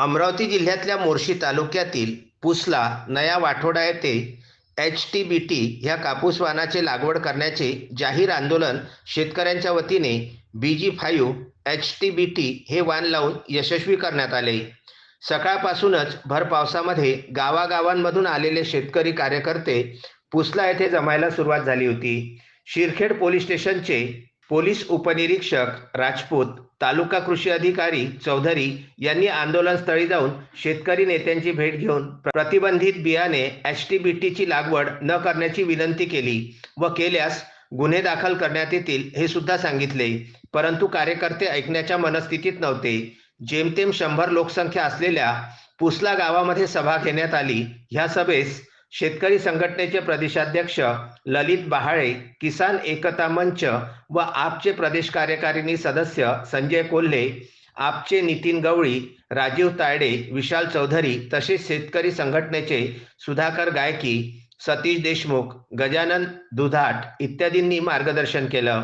अमरावती जिल्ह्यातल्या मोर्शी तालुक्यातील पुसला नया वाठोडा येथे एच टी बी टी ह्या कापूस वाहनाचे लागवड करण्याचे जाहीर आंदोलन शेतकऱ्यांच्या वतीने B G five H T B T हे वाण लावून यशस्वी करण्यात आले. सकाळपासूनच भर पावसामध्ये गावागावांमधून आलेले शेतकरी कार्यकर्ते पुसला येथे जमायला सुरुवात झाली होती. शिरखेड पोलीस स्टेशनचे पोलीस उपनिरीक्षक राजपूत तालुका कृषी अधिकारी चौधरी यांनी आंदोलनस्थळी जाऊन शेतकरी नेत्यांची भेट घेऊन प्रतिबंधित बियाणे एच टी बी टीची लागवड न करण्याची विनंती केली व केल्यास गुन्हे दाखल करण्यात येतील हे सुद्धा सांगितले. परंतु कार्यकर्ते ऐकण्याच्या मनस्थितीत नव्हते. जेमतेम शंभर लोकसंख्या असलेल्या पुसला गावामध्ये सभा घेण्यात आली. ह्या सभेस शेतकरी संघटनेचे प्रदेशाध्यक्ष ललित बहाळे किसान एकता मंच व आपचे प्रदेश कार्यकारिणी सदस्य संजय कोल्हे आपचे नितीन गवळी राजीव तायडे विशाल चौधरी तसेच शेतकरी संघटनेचे सुधाकर गायकी सतीश देशमुख गजानन दुधाट इत्यादींनी मार्गदर्शन केलं.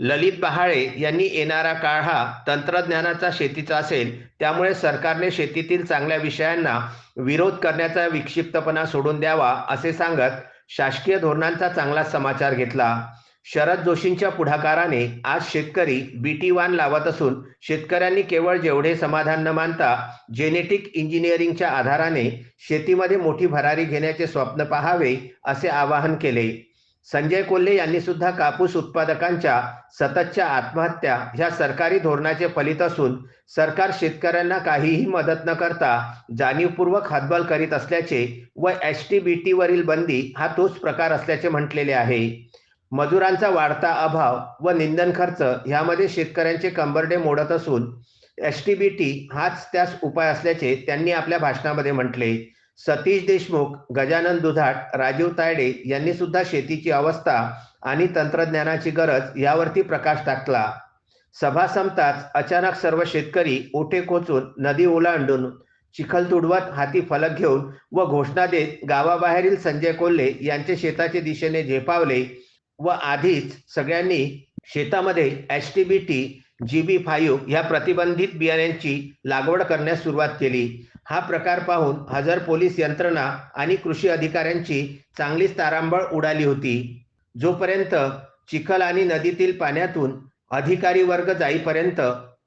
ललित बहाळे यांनी येणारा काळ हा तंत्रज्ञानाचा शेतीचा असेल. त्यामुळे सरकारने शेतीतील चांगल्या विषयांना विरोध करण्याचा विक्षिप्तपणा सोडून द्यावा असे सांगत शासकीय धोरणांचा चांगला समाचार घेतला. शरद जोशींच्या पुढाकाराने आज शेतकरी बीटी वान लावत असून शेतकऱ्यांनी केवळ जेवढे समाधान न मानता जेनेटिक इंजिनिअरिंगच्या आधाराने शेतीमध्ये मोठी भरारी घेण्याचे स्वप्न पाहावे असे आवाहन केले. संजय कोल्हे यांनी सुद्धा कापूस उत्पादकांच्या सततच्या आत्महत्या ह्या सरकारी धोरणाचे फलित असून सरकार शेतकऱ्यांना काहीही मदत न करता जाणीवपूर्वक हातबल करीत असल्याचे व एस टी बी टीवरील बंदी हा तोच प्रकार असल्याचे म्हटलेले आहे. मजुरांचा वाढता अभाव व निंदन खर्च ह्यामध्ये शेतकऱ्यांचे कंबरडे मोडत असून एस टी बी टी हाच त्यास उपाय असल्याचे त्यांनी आपल्या भाषणामध्ये म्हटले. सतीश देशमुख गजानन दुधाट राजीव तायडे यांनी सुद्धा शेतीची अवस्था आणि तंत्रज्ञानाची गरज यावरती प्रकाश टाकला. सभा संपताच अचानक सर्व शेतकरी ओटे कोचून नदी ओलांडून चिखल तुडवत हाती फलक घेऊन व घोषणा देत गावाबाहेरील संजय कोल्हे यांचे शेताच्या दिशेने झेपावले व आधीच सगळ्यांनी शेतामध्ये H T B T G B five या प्रतिबंधित बियाण्यांची लागवड करण्यास सुरुवात केली. हा प्रकार पाहून हजर पोलीस यंत्रणा आणि कृषी अधिकाऱ्यांची चांगलीच तारांबळ उडाली होती. जोपर्यंत चिखल आणि नदीतील पाण्यातून अधिकारी वर्ग जाईपर्यंत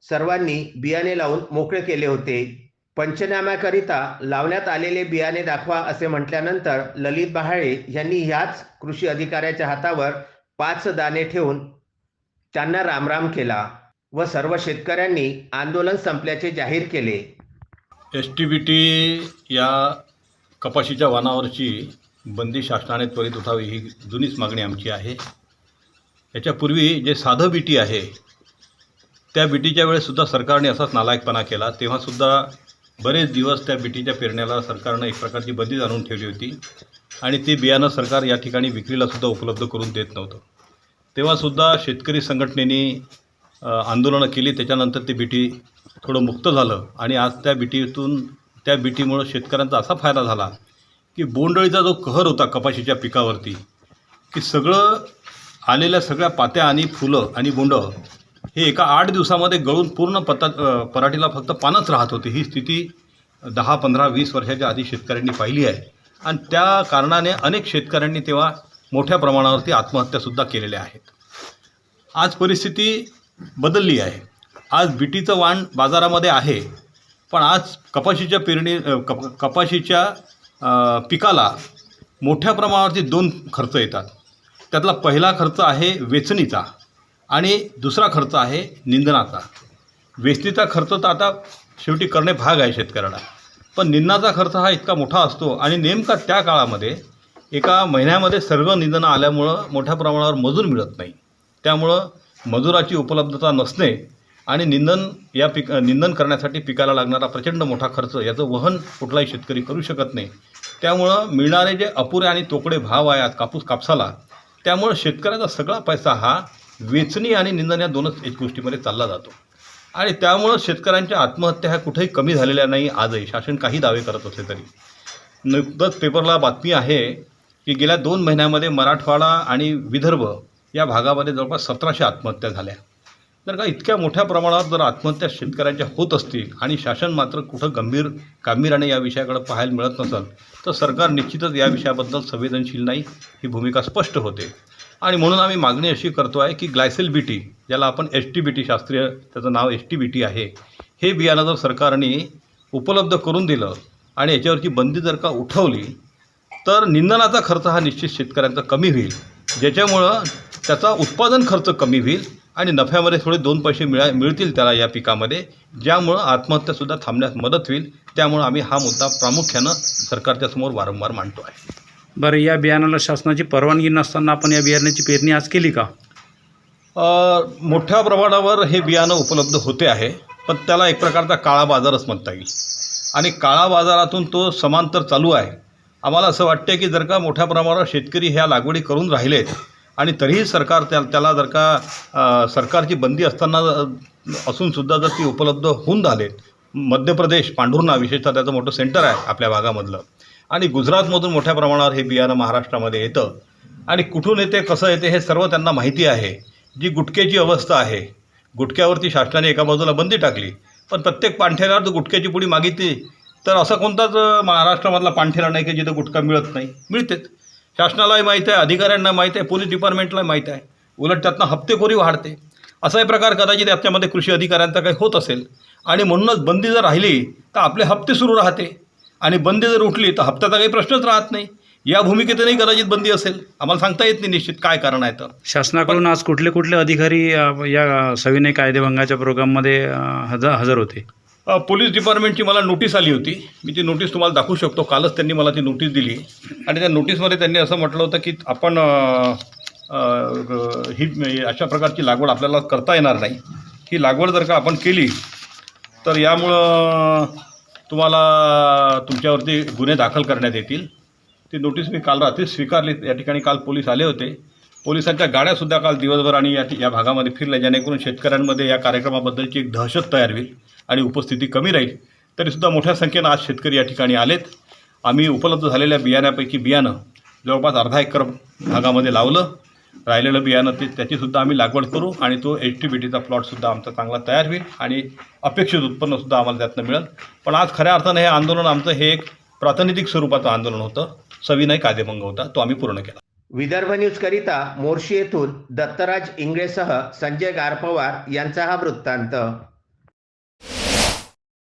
सर्वांनी बियाणे लावून मोकळे केले होते. पंचनाम्याकरिता लावण्यात आलेले बियाणे दाखवा असे म्हटल्यानंतर ललित बहाळे यांनी ह्याच कृषी अधिकाऱ्याच्या हातावर पाच दाणे ठेवून त्यांना रामराम केला व सर्व शेतकऱ्यांनी आंदोलन संपल्याचे जाहीर केले. एस टी बी टी या कपाशीच्या वानावरची बंदी शासनाने त्वरित उठावी ही जुनीच मागणी आमची आहे. याच्यापूर्वी जे साधं बी टी आहे त्या बी टीच्या वेळेससुद्धा सरकारने असाच नालायकपणा केला. तेव्हासुद्धा बरेच दिवस त्या बी टीच्या पेरण्याला सरकारनं एक प्रकारची बंदी आणून ठेवली होती आणि ते बियाणं सरकार या ठिकाणी विक्रीलासुद्धा उपलब्ध करून देत नव्हतं. तेव्हासुद्धा शेतकरी संघटनेने आंदोलनं केली. त्याच्यानंतर ते बीटी थोडं मुक्त झालं. आणि आज त्या बिटीतून त्या बिटीमुळं शेतकऱ्यांचा असा फायदा झाला की बोंडअळीचा जो कहर होता कपाशीच्या पिकावरती की सगळं आलेल्या सगळ्या पात्या आणि फुलं आणि बोंडं हे एका आठ दिवसामध्ये गळून पूर्ण पता पराठीला फक्त पानच राहत होती. ही स्थिती दहा पंधरा वीस वर्षाच्या आधी शेतकऱ्यांनी पाहिली आहे. आणि त्या कारणाने अनेक शेतकऱ्यांनी तेव्हा मोठ्या प्रमाणावरती आत्महत्यासुद्धा केलेल्या आहेत. आज परिस्थिती बदलली आहे. आज बिटीचं वाण बाजारामध्ये आहे. पण आज कपाशीच्या पेरणी कप कपाशीच्या पिकाला मोठ्या प्रमाणावरती दोन खर्च येतात. त्यातला पहिला खर्च आहे वेचणीचा आणि दुसरा खर्च आहे निंदनाचा. वेचणीचा खर्च तर आता शेवटी करणे भाग आहे शेतकऱ्याला पण निंदनाचा खर्च हा इतका मोठा असतो आणि नेमका त्या काळामध्ये एका महिन्यामध्ये सर्व निंदनं आल्यामुळं मोठ्या प्रमाणावर मजूर मिळत नाही. त्यामुळं मजुराची उपलब्धता नसणे आणि निंदन या पिक निंदन करण्यासाठी पिकाला लागणारा प्रचंड मोठा खर्च याचं वहन कुठलाही शेतकरी करू शकत नाही. त्यामुळं मिळणारे जे अपुरे आणि तोकडे भाव आहेत कापूस कापसाला त्यामुळं शेतकऱ्याचा सगळा पैसा हा वेचणी आणि निंदन या दोनच एक गोष्टीमध्ये चालला जातो. आणि त्यामुळं शेतकऱ्यांच्या आत्महत्या ह्या कुठेही कमी झालेल्या नाही. आजही शासन काही दावे करत असले तरी. नुकतंच पेपरला बातमी आहे की गेल्या दोन महिन्यामध्ये मराठवाडा आणि विदर्भ या भागामध्ये जवळपास सतराशे आत्महत्या झाल्या. जर का इतक्या मोठ्या प्रमाणात जर आत्महत्या शेतकऱ्यांच्या होत असतील आणि शासन मात्र कुठं गंभीर गांभीर्याने या विषयाकडे पाहायला मिळत नसेल तर सरकार निश्चितच या विषयाबद्दल संवेदनशील नाही ही भूमिका स्पष्ट होते. आणि म्हणून आम्ही मागणी अशी करतो आहे की ग्लायसेल बी टी ज्याला आपण एच टी बी टी शास्त्रीय त्याचं नाव एच टी बी टी आहे हे बियाणं जर सरकारने उपलब्ध करून दिलं आणि याच्यावरची बंदी जर का उठवली तर निंदनाचा खर्च हा निश्चित शेतकऱ्यांचा कमी होईल. ज्याच्यामुळं त्याचा उत्पादन खर्च कमी होईल आणि नफ्यामध्ये थोडे दोन पैसे मिळा मिळतील त्याला या पिकामध्ये. ज्यामुळं आत्महत्यासुद्धा थांबण्यास मदत होईल. त्यामुळं आम्ही हा मुद्दा प्रामुख्यानं सरकारच्या समोर वारंवार मांडतो आहे. बरं या बियाणाला शासनाची परवानगी नसताना आपण या बियाण्याची पेरणी आज केली का? मोठ्या प्रमाणावर हे बियाणं उपलब्ध होते आहे पण त्याला एक प्रकारचा काळा बाजारच म्हणता येईल. आणि काळा बाजारातून तो समांतर चालू आहे. आम्हाला असं वाटते की जर का मोठ्या प्रमाणावर शेतकरी ह्या लागवडी करून राहिलेत आणि तरीही सरकार त्या त्याला जर का सरकारची बंदी असताना असूनसुद्धा जर ती उपलब्ध होऊन राहिलेत मध्य प्रदेश पांढुर्णा विशेषतः त्याचं मोठं सेंटर आहे आपल्या भागामधलं. आणि गुजरातमधून मोठ्या प्रमाणावर हे बियाणं महाराष्ट्रामध्ये येतं. आणि कुठून येते कसं येते हे सर्व त्यांना माहिती आहे. जी गुटख्याची अवस्था आहे गुटख्यावरती शासनाने एका बाजूला बंदी टाकली पण प्रत्येक पांठेऱ्यावर जर गुटख्याची पुडी मागितली. तर असा कोणताच महाराष्ट्रामधला पांठेरा नाही की जिथं गुटखा मिळत नाही मिळतेच. शासनालाही माहीत आहे अधिकाऱ्यांना माहीत आहे पोलीस डिपार्टमेंटलाही माहीत आहे. उलट त्यातनं हप्तेखोरी वाढते. असाही प्रकार कदाचित याच्यामध्ये कृषी अधिकाऱ्यांचा काही होत असेल. आणि म्हणूनच बंदी जर राहिली तर आपले हप्ते सुरू राहते. आणि बंदी जर उठली तर हप्त्याचा काही प्रश्नच राहत नाही. या भूमिकेतूनही कदाचित बंदी असेल. आम्हाला सांगता येत नाही निश्चित काय कारण आहे तर. शासनाकडून आज कुठले कुठले अधिकारी या सविनय कायदेभंगाच्या प्रोग्राममध्ये हजर हजर होते? पोलीस डिपार्टमेंटची मला नोटीस आली होती. मी ती नोटीस तुम्हाला दाखवू शकतो. कालच त्यांनी मला ती नोटीस दिली. आणि त्या नोटीसमध्ये त्यांनी असं म्हटलं होतं की आपण ही अशा प्रकारची लागवड आपल्याला करता येणार नाही. ही लागवड जर का आपण केली तर यामुळं तुम्हाला तुमच्यावरती गुन्हे दाखल करण्यात येतील. ती नोटीस मी काल रात्री स्वीकारली. या ठिकाणी काल पोलीस आले होते. पोलिसांच्या गाड्यासुद्धा काल दिवसभर आणि या या भागामध्ये फिरल्या जेणेकरून शेतकऱ्यांमध्ये या कार्यक्रमाबद्दलची एक दहशत तयार होईल आणि उपस्थिती कमी राहील. तरीसुद्धा मोठ्या संख्येनं आज शेतकरी या ठिकाणी आलेत. आम्ही उपलब्ध झालेल्या बियाण्यापैकी बियाणं जवळपास अर्धा एकर भागामध्ये लावलं. राहिलेलं बियाणं ते त्याचीसुद्धा आम्ही लागवड करू आणि तो एच टी बी टीचा प्लॉटसुद्धा आमचा चांगला तयार होईल आणि अपेक्षित उत्पन्नसुद्धा आम्हाला त्यातनं मिळेल. पण आज खऱ्या अर्थानं हे आंदोलन आमचं हे एक प्रातिनिधिक स्वरूपाचं आंदोलन होतं. सविनय कायदेभंग होता तो आम्ही पूर्ण केला. विदर्भ न्यूजकरिता मोर्शी येथून दत्तराज इंगळेसह संजय गारपवार यांचा हा वृत्तांत.